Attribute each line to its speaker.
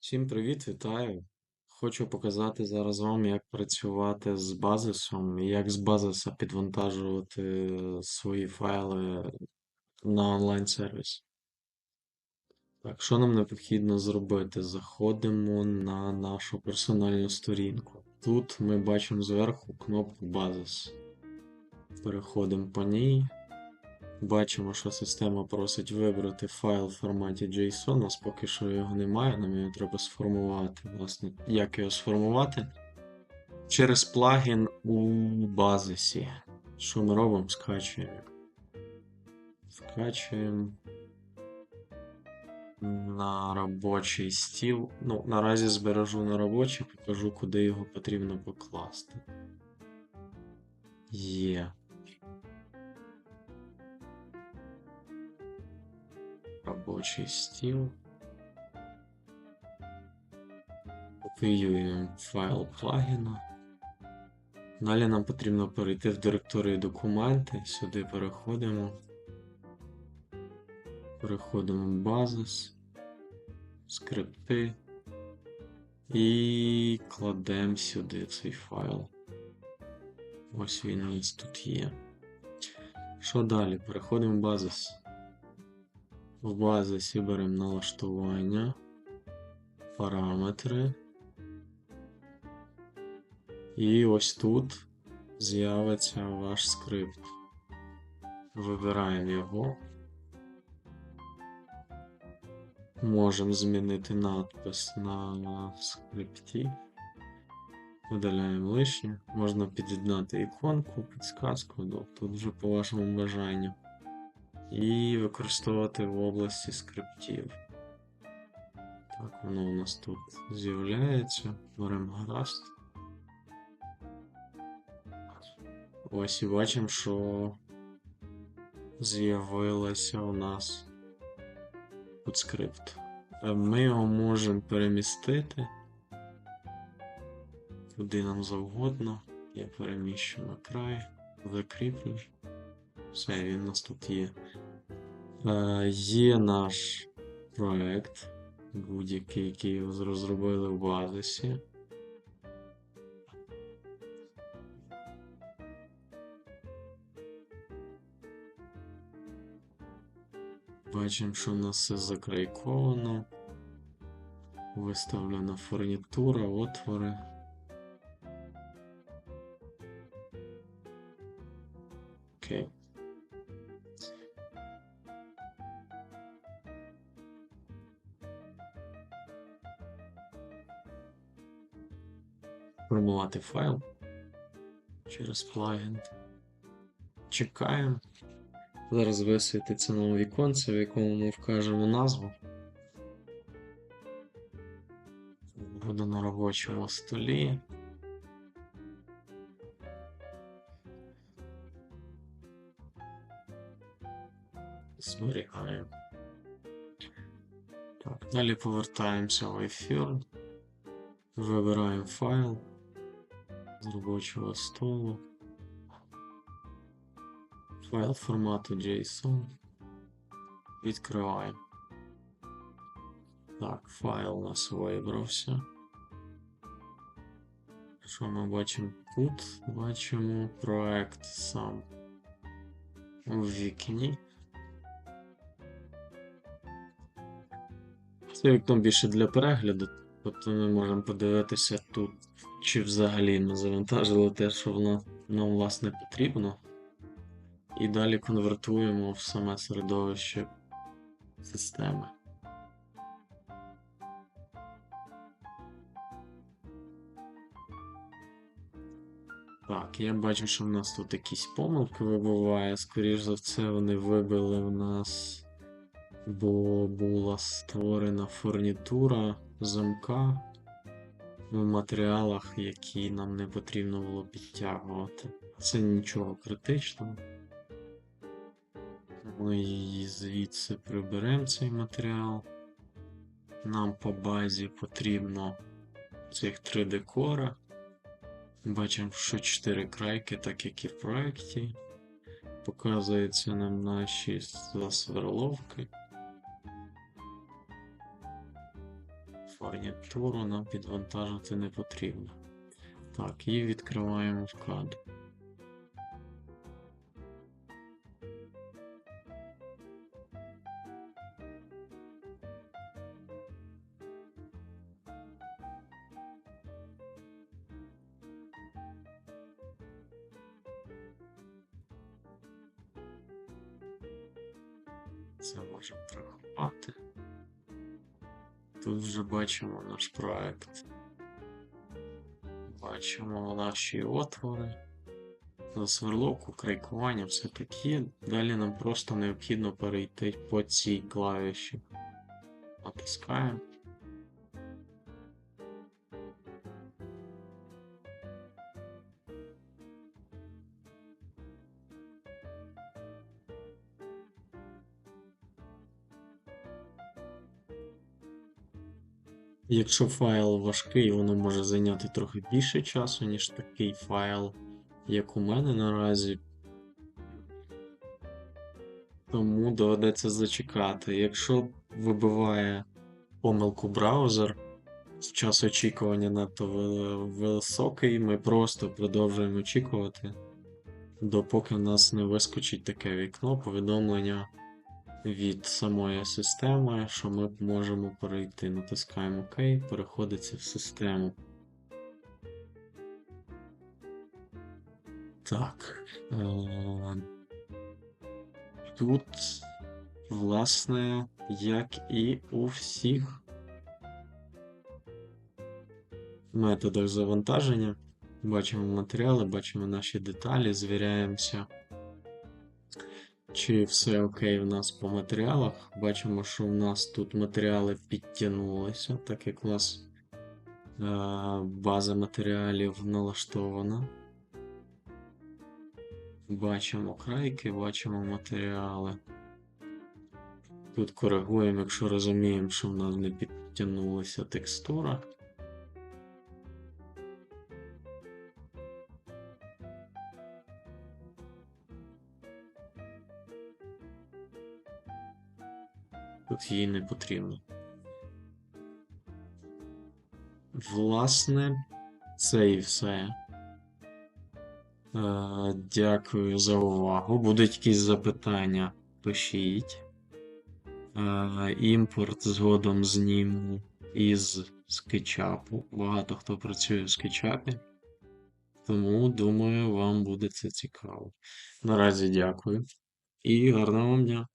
Speaker 1: Всім привіт, вітаю! Хочу показати зараз вам, як працювати з базисом і як з базиса підвантажувати свої файли на онлайн-сервіс. Так, що нам необхідно зробити? Заходимо на нашу персональну сторінку. Тут ми бачимо зверху кнопку Базис. Переходимо по ній. Бачимо, що система просить вибрати файл в форматі JSON. У нас поки що його немає, нам його треба сформувати. Власне, як його сформувати? Через плагін у базисі. Що ми робимо? Скачуємо. Скачуємо на робочий стіл. Ну, наразі збережу на робочий, покажу, куди його потрібно покласти. Є. робочий стіл. Копіюємо файл плагіна. Далі нам потрібно перейти в директорію документи. Сюди переходимо. Переходимо в базис, скрипти і кладемо сюди цей файл. Ось він у нас тут є. Що далі? Переходимо в базис. В базисі беремо налаштування, параметри. І ось тут з'явиться ваш скрипт. Вибираємо його. Можемо змінити надпис на скрипті. Видаляємо лишнє. Можна під'єднати іконку, підсказку, ну, тут вже по вашому бажанню і використовувати в області скриптів. Так, воно у нас тут з'являється. Беремо гаразд. Ось і бачимо, що з'явилося у нас тут скрипт. Е, Ми його можемо перемістити куди нам завгодно. Я переміщу на край, закріплю. Все, він у нас тут є. Е, Є наш проект, будь-який, який розробили в базисі. Бачимо, що в нас все закрайковано. Виставлена фурнітура, отвори. Окей. Формувати файл через плагін. Чекаємо. Зараз висвітиться нове віконце, в якому ми вкажемо назву. Буде на робочому столі. Зберігаємо. Так, далі повертаємося в ефір. Вибираємо файл з робочого столу. Файл формату JSON. Відкриваємо. Так, файл у нас вибрався. Що ми бачимо тут? Бачимо проект сам у вікні. Це вікно більше для перегляду, тобто ми можемо подивитися тут, чи взагалі ми завантажили те, що воно нам власне потрібно. І далі конвертуємо в саме середовище системи. Так, я бачу, що в нас тут якісь помилки вибуває. Скоріше за все, вони вибили в нас, бо була створена фурнітура замка в матеріалах, які нам не потрібно було підтягувати. Це нічого критичного. Ми звідси приберемо цей матеріал. Нам по базі потрібно цих 3 декора. Бачимо, що 4 крайки, так як і в проєкті. Показуються нам наші засверловки. Фурнітуру нам підвантажити не потрібно. Так, і відкриваємо вкладку. Це можемо приховати. Тут вже бачимо наш проект. Бачимо наші отвори. Засверловку, крайкування, все таке. Далі нам просто необхідно перейти по цій клавіші. Натискаємо. Якщо файл важкий, воно може зайняти трохи більше часу, ніж такий файл, як у мене наразі. Тому доведеться зачекати. Якщо вибиває помилку браузер, час очікування надто високий, ми просто продовжуємо очікувати, допоки в нас не вискочить таке вікно повідомлення від самої системи, що ми можемо перейти. Натискаємо ОК, переходиться в систему. Так. Е- Тут, власне, як і у всіх методах завантаження, бачимо матеріали, бачимо наші деталі, звіряємося, чи все окей у нас по матеріалах. Бачимо, що у нас тут матеріали підтягнулися, так як у нас е, база матеріалів налаштована. Бачимо крайки, бачимо матеріали. Тут коригуємо, якщо розуміємо, що в нас не підтягнулася текстура. Тут їй не потрібно. Власне, це і все. Е, Дякую за увагу. Будуть якісь запитання, пишіть. Е, Імпорт згодом зніму із скетчапу. Багато хто працює в скетчапі. Тому думаю, вам буде це цікаво. Наразі дякую і гарного вам дня!